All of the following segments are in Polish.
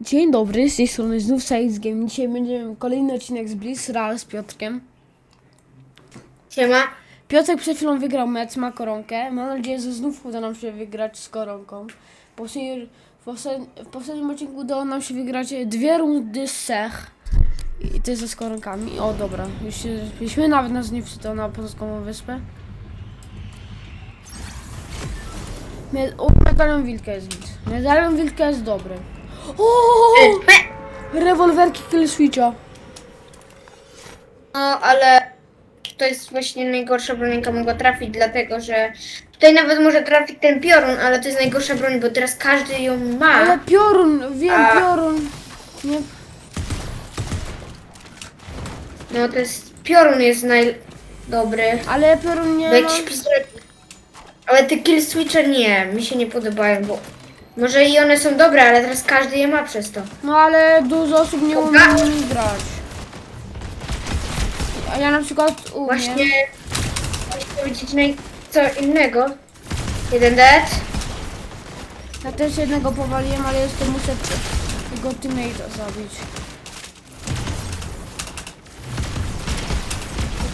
Dzień dobry, z tej strony znów Science Game. Dzisiaj będziemy kolejny odcinek z Blitz Real z Piotrkiem. Siema. Piotrek przed chwilą wygrał mecz, ma koronkę. Mam nadzieję, że znów uda nam się wygrać z koronką. Poprzedni- W, poprzednim- w poprzednim odcinku udało nam się wygrać dwie rundy z Sech. I to jest ze z koronkami. O dobra, już się, byliśmy nawet nas nie wczytał na pozostaną wyspę. O, medalion wilka jest git. Medalion wilka jest dobry. O! Rewolwerki kill switcha. No, ale to jest właśnie najgorsza broń, jaka mogła trafić, dlatego że tutaj nawet może trafić ten piorun, ale to jest najgorsza broń, bo teraz każdy ją ma. Ale piorun, wiem, A. piorun. Nie, No to jest, piorun jest najdobry. ale piorun nie Bo ma... jakiś pistolet. Ale te kill switche nie, mi się nie podobają, bo może i one są dobre, ale teraz każdy je ma przez to. No ale dużo osób nie umie Dobra. nimi grać. A ja na przykład umiem. Właśnie chcę powiedzieć naj... co innego. Jeden dead. Ja też jednego powaliłem, ale jeszcze muszę tego teammate'a zabić.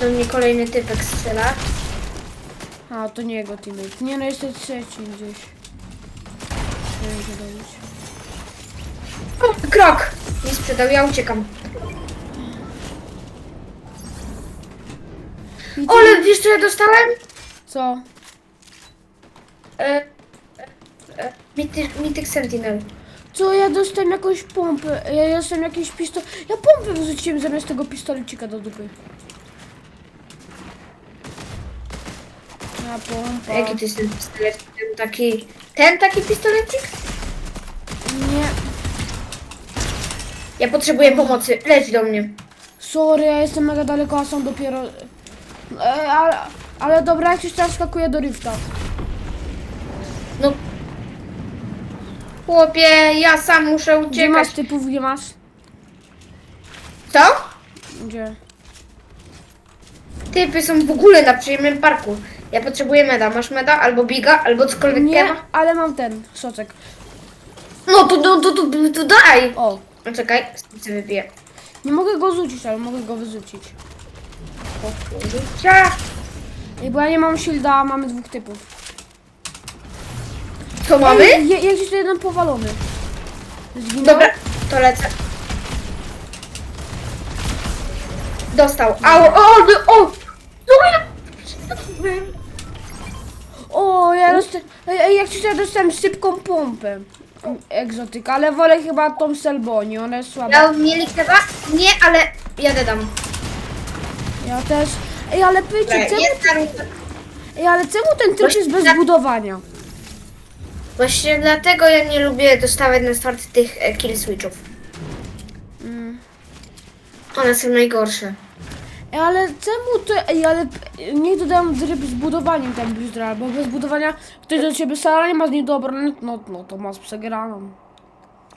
Do mnie kolejny typek strzela. A, to nie jego teammate. Nie no, jeszcze trzeci gdzieś. Gdzie dobić. O, Krok! Nie sprzedał, ja uciekam. I ty- Ale wiesz co ja dostałem? Co? E, e, e, Mythic, Mythic Sentinel. Co, ja dostałem jakąś pompę. Ja dostałem jakiś pistolet. Ja pompę wyrzuciłem zamiast tego pistolecika do dupy. Ja pompa. Jaki to jest ten pistolet? Ten taki... Ten taki pistolecik? Nie. Ja potrzebuję pomocy. Leć do mnie. Sorry, ja jestem mega daleko, a są dopiero... E, ale, ale dobra, jak się teraz skakuje do rifta. No. Chłopie, ja sam muszę Gdzie masz uciekać. typów, gdzie masz? Co? Gdzie? Typy są w ogóle na przyjemnym parku. Ja potrzebuję meda. Masz meda? Albo biga? Albo cokolwiek Nie, nie ma? ale mam ten, soczek. No to, no, to, to, to daj! O, No czekaj, sobie wybiję. nie mogę go rzucić, ale mogę go wyrzucić. Cia! Ej, bo ja nie mam shielda, a mamy dwóch typów. Co mamy? Ej, je, jest jeszcze jeden powalony. Zginął? Dobra, to lecę. Dostał. Au, o, o, o! No ja... O, ja dostałem, ej, ej, jak się ja dostałem szybką pompę. Egzotyka, ale wolę chyba tą Selboni, ona jest słaba. Ja mieli kewa? Nie, ale jadę dam. Ja też. Ej, ale pycie, czemu, Jest równo. ej, ale czemu ten tryb jest bez budowania? Właśnie dlatego ja nie lubię dostawać na start tych e, kill switchów. Mm. One są najgorsze. Ej, ale czemu to, ej, ale p- niech dodają tryb z budowaniem ten Blizzard, bo bez budowania ktoś do ciebie stara nie ma z niej dobra, no, no to masz przegraną.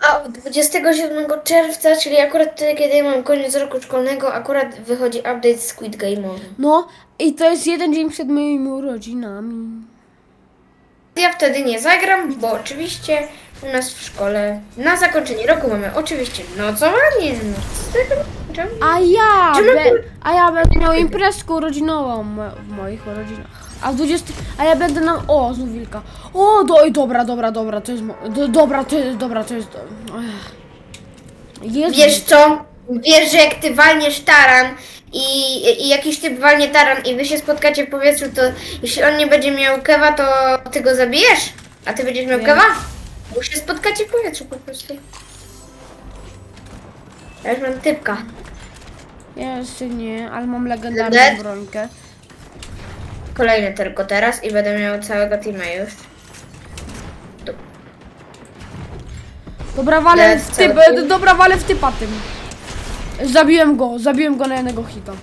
A od 27 czerwca, czyli akurat wtedy, kiedy mam koniec roku szkolnego, akurat wychodzi update Squid Game'owy. No, i to jest jeden dzień przed moimi urodzinami. Ja wtedy nie zagram, bo oczywiście u nas w szkole na zakończenie roku mamy oczywiście nocowanie. No, co ty tam- A ja, Czy be, a ja będę miał imprezkę urodzinową mo- w moich urodzinach. A w 20, a ja będę na, o, znów wilka. O, do, oj, dobra, dobra, dobra, to jest, mo- do, dobra, to jest, dobra, to jest, ech. jest, Wiesz co? Wiesz, że jak ty walniesz taran i, i jakiś typ walnie taran i wy się spotkacie w powietrzu, to jeśli on nie będzie miał kewa, to ty go zabijesz? A ty będziesz miał Wiem. kewa? Bo się spotkacie w powietrzu po prostu. Ja już mam typka. Ja jeszcze nie, ale mam legendarną Dead? brońkę. Kolejny tylko teraz i będę miał całego teama już. Dobra, walę Dead w typ, cały team? dobra, walę w typa tym. Zabiłem go, zabiłem go na jednego hita.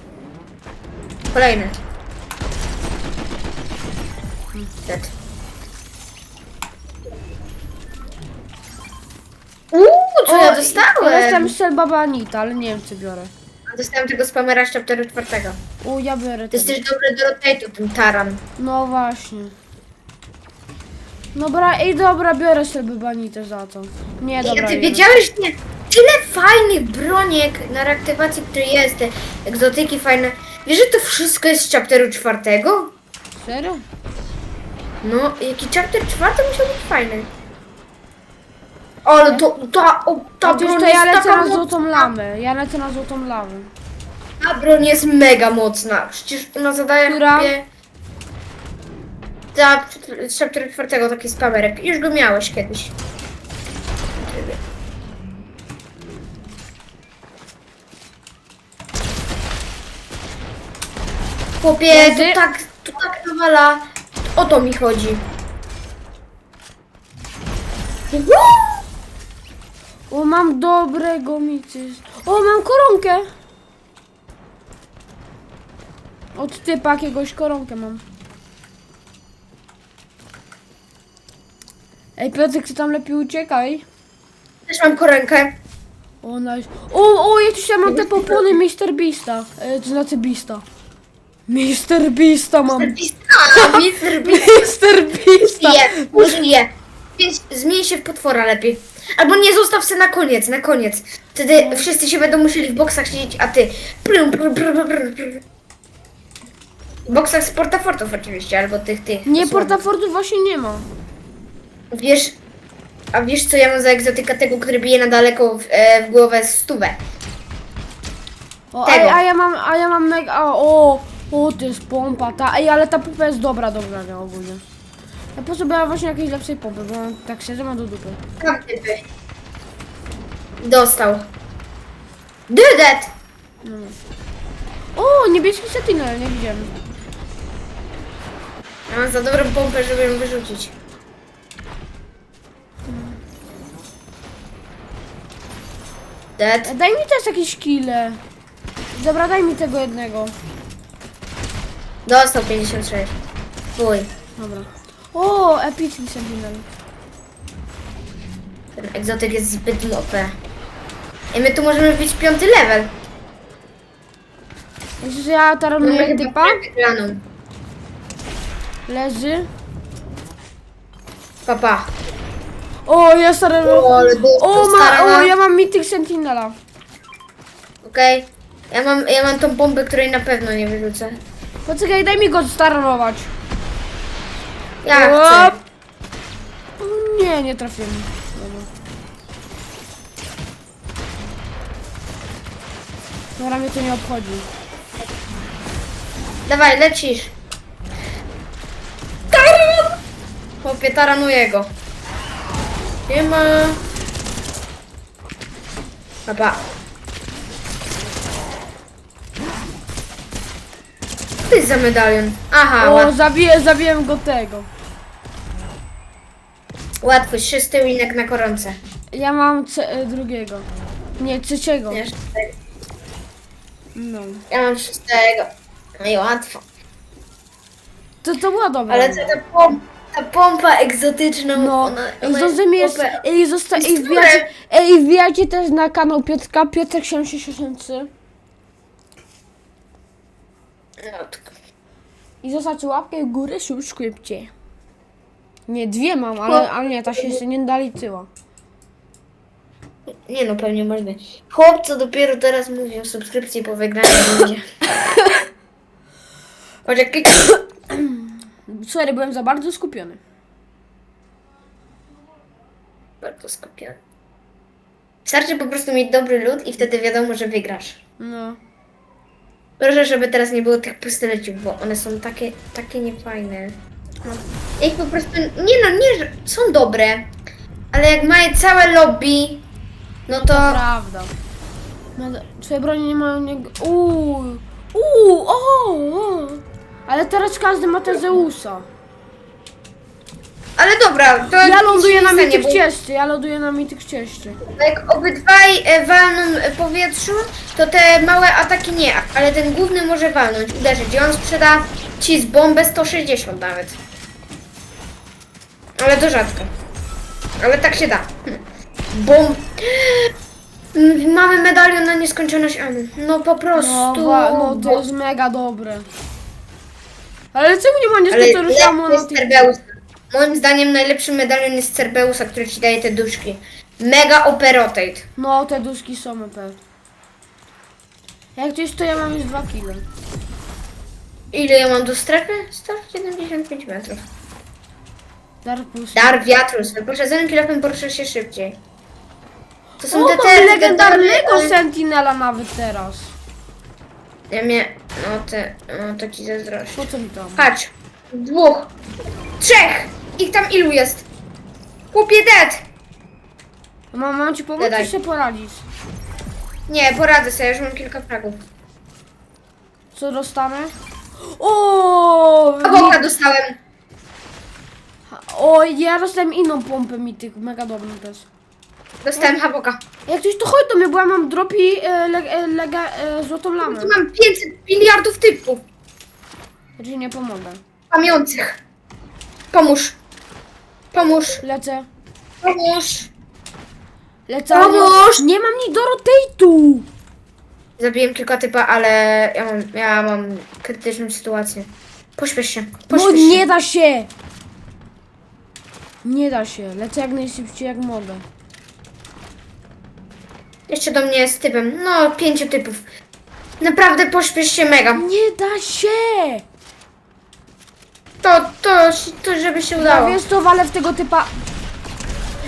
Kolejny. Dead. Uuu, co ja Ja dostałem? dostałem Selbaba Anita, ale nie wiem czy biorę. Dostałem tego spamera z chapteru czwartego. O, ja biorę To jest ten. też dobry do rotate'u, ten taran. No właśnie. Dobra, ej, dobra, biorę sobie banitę za to. Nie, Ej, dobra. a ty nie. wiedziałeś, nie? Tyle fajnych broniek na reaktywacji, które jest, te egzotyki fajne. Wiesz, że to wszystko jest z chapteru czwartego? Serio? No, jaki chapter czwarty musiał być fajny. Ale to, ta, o, ta Chociaż broń to jest ja lecę taka na mocna. złotą lamę. Ja lecę na złotą lamę. Ta broń jest mega mocna. Przecież ona zadaje Która? chłopie... Ta z chapteru czwartego, taki spamerek. Już go miałeś kiedyś. Chłopie, Leży? to tak, to tak nawala. O to mi chodzi. O, mam dobrego micy. O, mam koronkę. Od typa jakiegoś koronkę mam. Ej, Piotrek, ty tam lepiej uciekaj. Też mam korenkę. O, nice. O, o, ja tu się mam te popony Mr. Beasta. E, to znaczy Beasta. Mr. Beasta mam. Mr. Beast. Mr. Beasta. Je, może je. Więc zmień się w potwora lepiej. Albo nie zostaw se na koniec, na koniec. Wtedy wszyscy się będą musieli w boksach siedzieć, a ty. Prum, prum, prum, prum, prum. W boksach z portafortów oczywiście, albo tych, tych. Nie, słabych. portafortu właśnie nie ma. Wiesz, a wiesz co ja mam za egzotyka tego, który bije na daleko w, e, w głowę stówę. O, Tego. a, a ja mam, a ja mam mega, a, o, o, to jest pompa, ta, ej, ale ta pompa jest dobra, dobra, nie, ogólnie. Ja potrzebowałem właśnie jakiejś lepszej pompy, bo tak szczerze mam do dupy. Tam typy. Dostał. Dydet! O, niebieski sentinel, nie widziałem. Ja mam za dobrą pompę, żeby ją wyrzucić. Dead. Daj mi też jakieś kile. Dobra, daj mi tego jednego. Dostał 56. Fuj. Dobra. O, epicki sentinel. Ten egzotyk jest zbyt OP. I my tu możemy wbić piąty level. Myślisz, że ja taranuję typa? Wygraną. Leży. Papa. O, ja taranuję. O, ale dostał O, ma, starana. o, ja mam Mythic Sentinela. Okej. Ja mam, ja mam tą pompę, której na pewno nie wyrzucę. Poczekaj, daj mi go staranować. Ja chcę. Op. Nie, nie trafiłem. Dobra. Dobra, mnie to nie obchodzi. Dawaj, lecisz. Taran! Chłopie, taranuję go. Nie ma. Papa. To jest za medalion? Aha, O, łat, zabiję, zabiłem go tego. łatwy, szósty winek na koronce. Ja mam c- e, drugiego. Nie, trzeciego. Nie, szóstego. No. Ja mam szóstego. No i łatwo. To, to było dobre. Ale co ta pompa, ta pompa egzotyczna. No, ona, ona zdążymy jest OP. ej, zosta- ej, Jest wbijajcie też na kanał Piotrka, Piotrek 763 I zostawcie łapkę w górę, subskrypcie. Nie, dwie mam, ale, ale nie, ta się jeszcze nie daliczyła. Nie no, pewnie można. Chłop, co dopiero teraz mówi o subskrypcji po wygraniu będzie. Klik... Sorry, byłem za bardzo skupiony. Bardzo skupiony. Wystarczy po prostu mieć dobry lód i wtedy wiadomo, że wygrasz. No. Proszę, żeby teraz nie było tych pustyleciów, bo one są takie, takie niefajne. Ja ich po prostu... Nie no, nie, że są dobre, ale jak mają całe lobby, no to... Prawda. No, Twoje broni nie mają nie... Uuu, uuu, o, o. Ale teraz każdy ma te Zeusa. Ale dobra, to... Ja ląduję na nie stanie, mityk bo- cieście, ja ląduję na mityk cieście. Jak obydwaj e, walną e, powietrzu, to te małe ataki nie, ale ten główny może walnąć, uderzyć i on sprzeda ci z bombę 160 nawet. Ale to rzadko. Ale tak się da. Hm. Bomb... Mm, Mamy medalion na nieskończoność ammo. No po prostu. No, wa- no to jest mega dobre. Ale czemu nie ma Ale lepszy na. Moim zdaniem najlepszy medalion jest Cerbeusa, który ci daje te duszki. Mega Operotate. No, te duszki są OP. Jak coś to ja mam już 2 kile. Ile ja mam do strefy? 175 metrów. Dar. Dar wiatru, z wyposażonym kilofem poruszę się szybciej. To są O, te mam te legendarnego ale- Sentinela nawet teraz. Ja mnie, no te, no to ci zazdroszczę. Po co mi tam? Patrz, dwóch, trzech! Ich tam ilu jest? Chłopie dead! Mam, mam ci pomóc, Dodaj. czy się poradzić? Nie, poradzę sobie, już mam kilka fragów. Co dostanę? O! Oboka dostałem. O, ja dostałem inną pompę mityk, mega dobrą też. Dostałem haboka. Jak coś to chodź do mnie, bo ja mam dropi e, le, e, lega, e, złotą lamę. Tu mam 500 miliardów typów. Ci nie pomogę. Pamiących. Pomóż. Pomóż. Lecę. Pomóż. Lecę. Pomóż! Nie mam nic do rotate'u. Zabiłem kilka typa, ale ja mam, ja mam krytyczną sytuację. Pośpiesz się. No Pośpiesz nie się. da się. Nie da się. Lecę jak najszybciej jak mogę. Jeszcze do mnie z typem. No, pięciu typów. Naprawdę pośpiesz się mega. Nie da się. To, to, to żeby się Ja udało. wiesz co, walę w tego typa.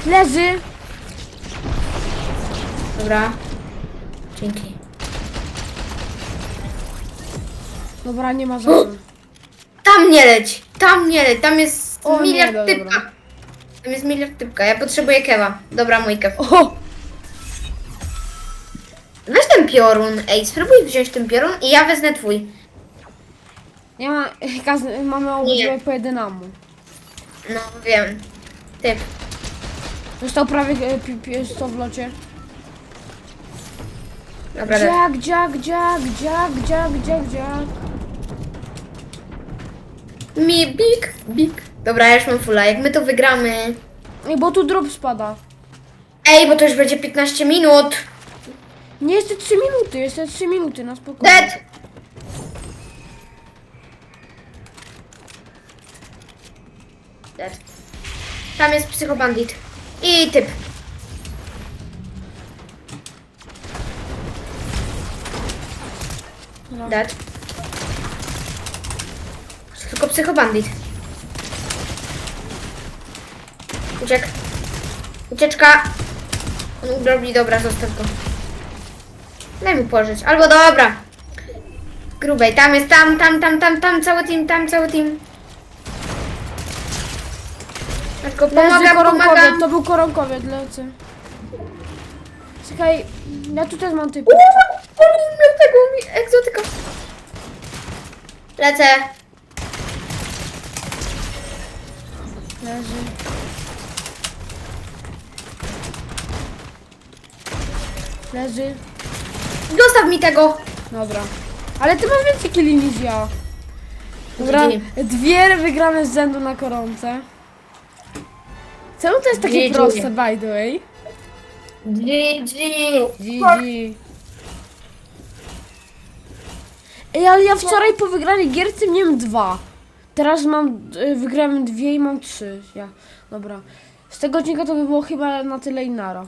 Leży. Dobra. Dzięki. Dobra, nie ma za co. Tam nie leć. Tam nie leć. Tam jest O nie, miliard dobra. typka. Tam jest miliard typka. Ja potrzebuję kewa. Dobra, mój kew. O! Weź ten piorun. Ej, spróbuj wziąć ten piorun i ja wezmę twój. Nie ma. Kaz, mamy obydwoje po jedynemu. No, wiem. Typ. Został prawie e, pi, pi, 100 w locie. Dobra, dobra. Dziak, dziak, dziak, dziak, dziak, dziak, dziak. Mi big, big. Dobra, ja już mam fulla. Jak my to wygramy... Ej, bo tu drop spada. Ej, bo to już będzie 15 minut. Nie jest te 3 minuty, jest te 3 minuty na spokojnie. Dead. Tam jest psychobandit. I typ. No. Dead. Tylko psychobandit. Uciek. Ucieczka. On udrobi, dobra, zostaw go. Daj mu pożyć. Albo dobra. Grubej, tam jest, tam, tam, tam, tam, tam, cały team, tam, cały team. Tylko Leży pomagam, koronkowiec, pomagam. to był koronkowiec, lecę. Czekaj, ja tu też mam typu. On miał tego mi egzotyka. Lecę. Leży. Leży. Dostaw mi tego. Dobra. Ale ty masz więcej killi niż ja. Dobra, GG. dwie wygrane z rzędu na koronce. Czemu to jest takie GG. proste, by the way? GG. GG. Ej, ale ja wczoraj po wygranej gierce miałem dwa. Teraz mam, y, wygrałem dwie i mam trzy. Ja, dobra. Z tego odcinka to by było chyba na tyle i nara.